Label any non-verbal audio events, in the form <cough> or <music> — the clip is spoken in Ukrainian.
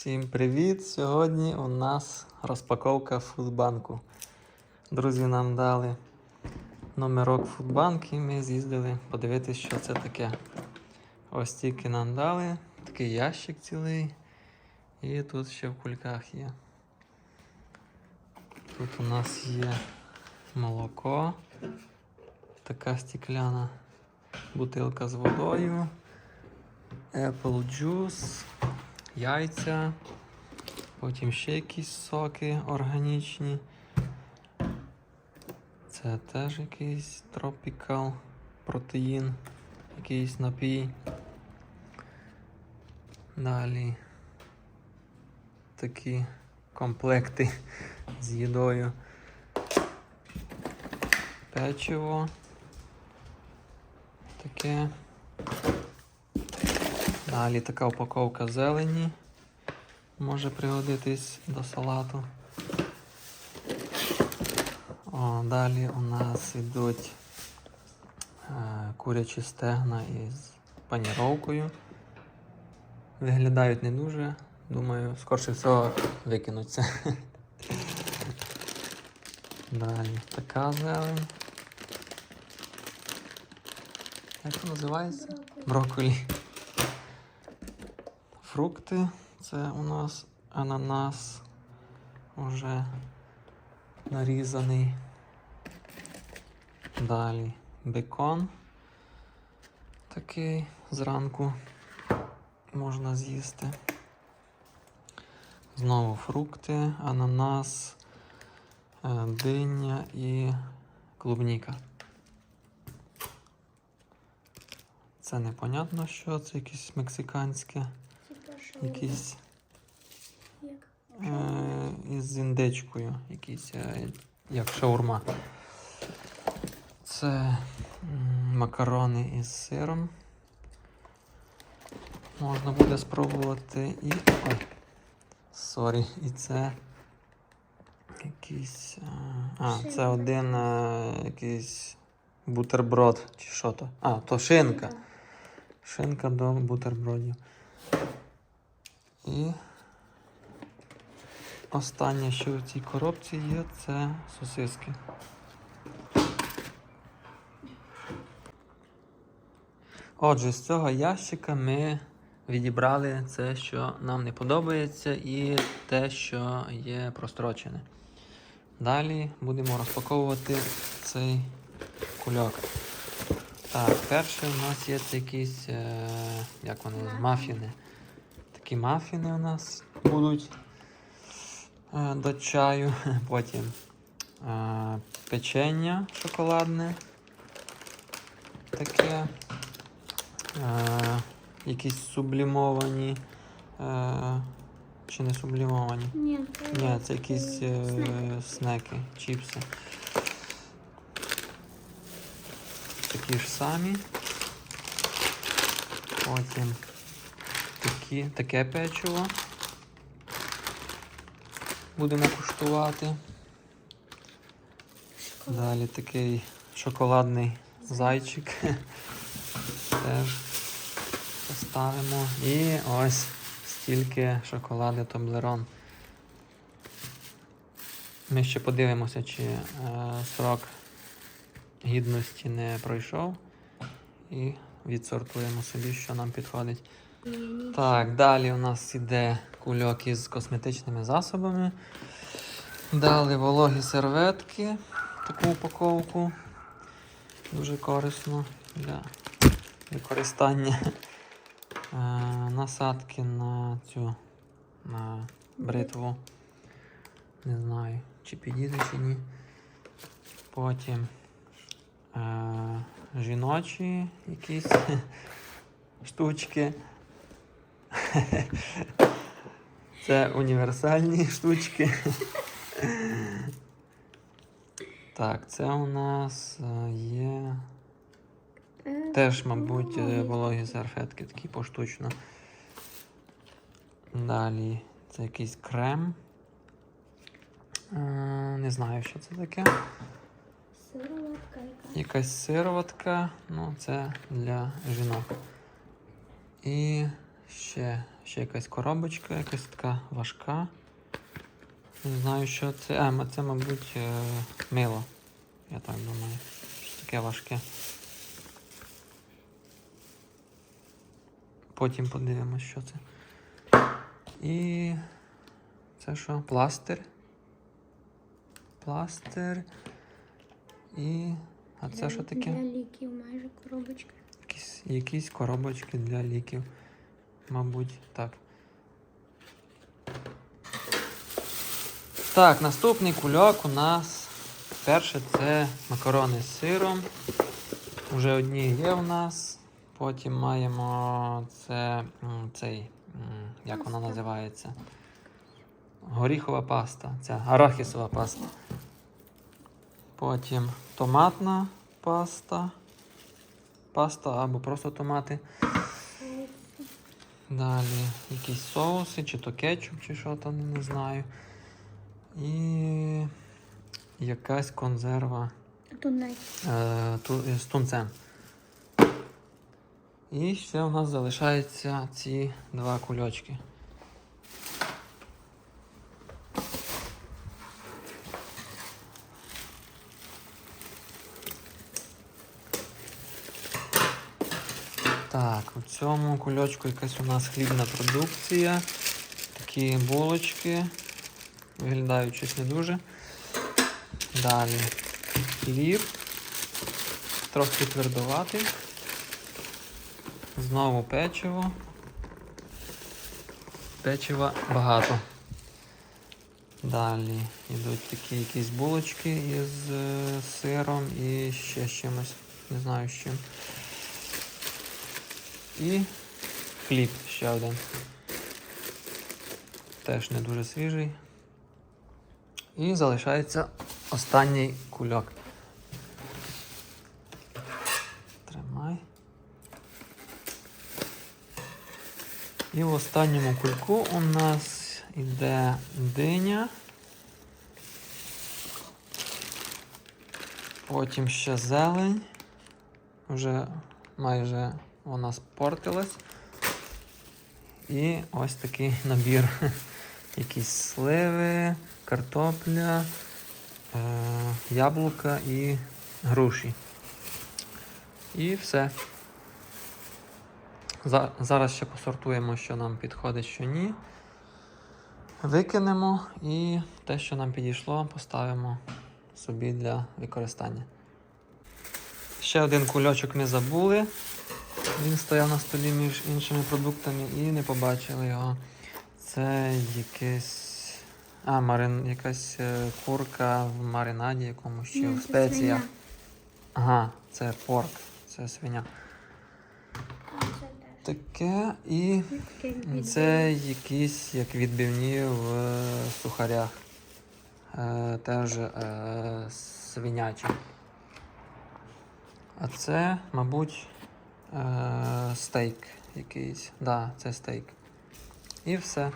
Всім привіт! Сьогодні у нас розпаковка фудбанку. Друзі нам дали номерок фудбанк і ми з'їздили подивитися, що це таке. Ось тільки нам дали такий ящик цілий. І тут ще в кульках є. Тут у нас є молоко, така стекляна бутилка з водою, apple juice, яйця, потім ще якісь соки органічні. Це теж якийсь тропікал протеїн, якийсь напій. Далі такі комплекти з їдою. Печиво. Таке. Далі така упаковка зелені. Може пригодитись до салату. О, далі у нас йдуть е, курячі стегна із паніровкою. Виглядають не дуже. Думаю, скорше всього викинуться. <laughs> Далі така зелень. Як це називається? Брокколі. Фрукти. Це у нас ананас уже нарізаний. Далі бекон. Такий зранку можна з'їсти. Знову фрукти, ананас, е, диня і клубніка. Це непонятно що, це якесь мексиканське, Типа що? якісь Як? е, із індичкою, якісь е, як шаурма. Це макарони із сиром. Можна буде спробувати і. Ой, сорі, і це якийсь. е, А, це один е, якийсь бутерброд чи що то. А, то шинка. Шинка до бутербродів. І останнє, що в цій коробці є, це сосиски. Отже, з цього ящика ми відібрали це, що нам не подобається, і те, що є прострочене. Далі будемо розпаковувати цей кульок. Так, перше у нас є якісь, е, як вони, Мафіни. Такі мафіни у нас будуть е, до чаю. <laughs> Потім е, печення шоколадне. Таке. Е, якісь сублімовані. Чи не сублімовані? Ні, Ні, це якісь Снеки. снеки, чіпси. Такі ж самі. Потім такі, таке печиво. Будемо куштувати. Далі такий шоколадний зайчик. <laughs> Теж поставимо. І ось стільки шоколаду Тоблерон. Ми ще подивимося, чи е, срок гідності не пройшов. І відсортуємо собі, що нам підходить. Так, далі у нас іде кульок із косметичними засобами. Дали вологі серветки, таку упаковку. Дуже корисно для використання. <laughs> Е, насадки на цю на бритву. Не знаю, чи підійде, чи ні. Потім е, жіночі якісь <laughs> штучки. <laughs> Це універсальні штучки. Так, це у нас е, є теж, мабуть, е, вологі серфетки такі поштучно. Далі це якийсь крем. Е, Не знаю, що це таке. Сироватка яка. Якась сироватка, ну це для жінок. І ще Ще якась коробочка, якась така важка. Не знаю, що це. А, це, мабуть, е, мило. Я так думаю. Щось таке важке. Потім подивимось, що це. І це що? Пластир. Пластир. І. А це Для- що таке? Для ліків майже коробочка. Якісь, якісь коробочки для ліків. Мабуть, так. Так, наступний кульок у нас. Перше це макарони з сиром. Уже одні є у нас. Потім маємо це цей, як вона називається? Горіхова паста. Ця арахісова паста. Потім томатна паста. Паста або просто томати. Далі якісь соуси, чи то кетчуп, чи що там, не знаю. І якась консерва Тунець. е, ту, з тунцем. І ще у нас залишаються ці два кульочки. Так, у цьому кульочку якась у нас хлібна продукція. Такі булочки. Виглядають щось не дуже. Далі хліб. Трохи твердуватий. Знову печиво. Печива багато. Далі йдуть такі якісь булочки із е, сиром і ще з чимось. Не знаю з чим. І хліб ще один. Теж не дуже свіжий. І залишається останній кульок. Тримай. І в останньому кульку у нас йде диня. Потім ще зелень. Вже майже вона спортилась. І ось такий набір. <laughs> Якісь сливи, картопля, е, яблука і груші. І все. За- Зараз ще посортуємо, що нам підходить, що ні. Викинемо і те, що нам підійшло, поставимо собі для використання. Ще один кульочок ми забули. Він стояв на столі між іншими продуктами і не побачили його. Це якесь. А, марин... якась е, курка в маринаді якомусь чи в спеціях. Ага, це порк, це свиня. Таке і це якісь як відбивні в е, сухарях. Е, теж е, свинячі. А це, мабуть, стейк якийсь. Да, це стейк. І все.